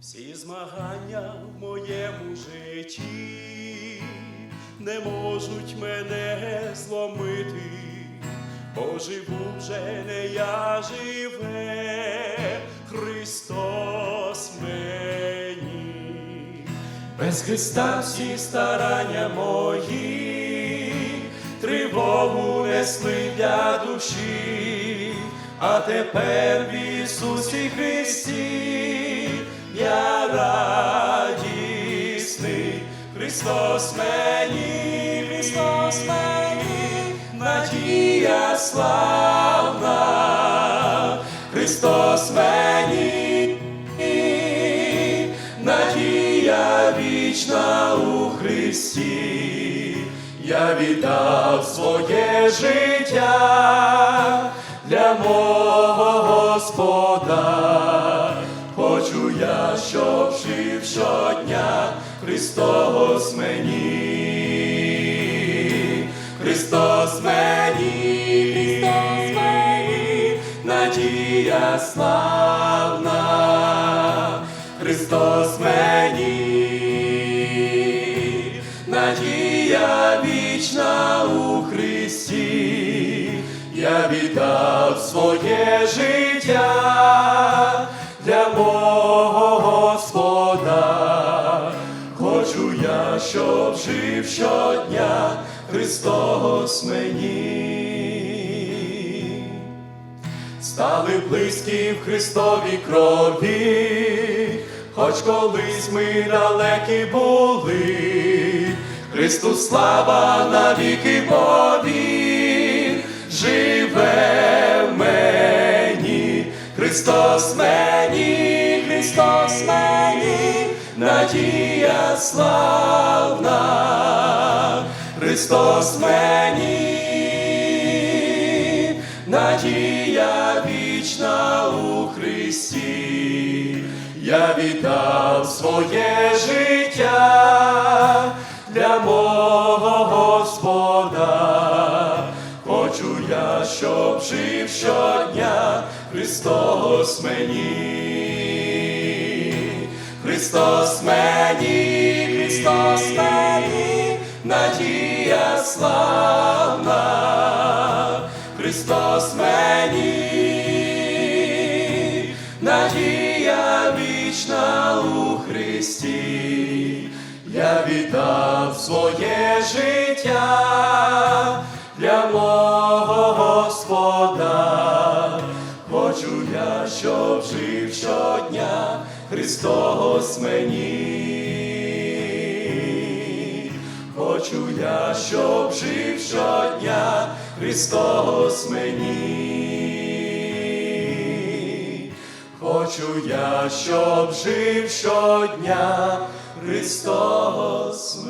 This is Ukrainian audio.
Всі змагання в моєму житті не можуть мене зломити, бо живу вже не я живе, Христос мені. Без Христа всі старання мої, тривогу несли для душі, а тепер в Ісусі Христі я радісний, Христос мені, Христос мені, надія славна, Христос мені, надія вічна у Христі, я віддав своє життя для мого Господа. Щоб жив щодня Христос мені, Христос мені, Христос мені, надія славна, Христос мені, надія вічна у Христі, я віддав своє життя Хочу я, щоб жив щодня Христос мені. Стали близькі в Христовій крові, хоч колись ми далекі були, Христу слава навіки Бові, живе в мені, Христос мені, Христос мені, надія славна, Христос мені. Надія вічна у Христі, я віддав своє життя для мого Господа. Хочу я, щоб жив щодня Христос мені, Христос мені, Христос мені, надія славна. Христос мені, надія вічна у Христі, я віддав своє життя для мого Господа. Хочу я, щоб жив щодня Христос мені. Хочу я, щоб жив щодня Христос мені. Хочу я, щоб жив щодня Христос мені.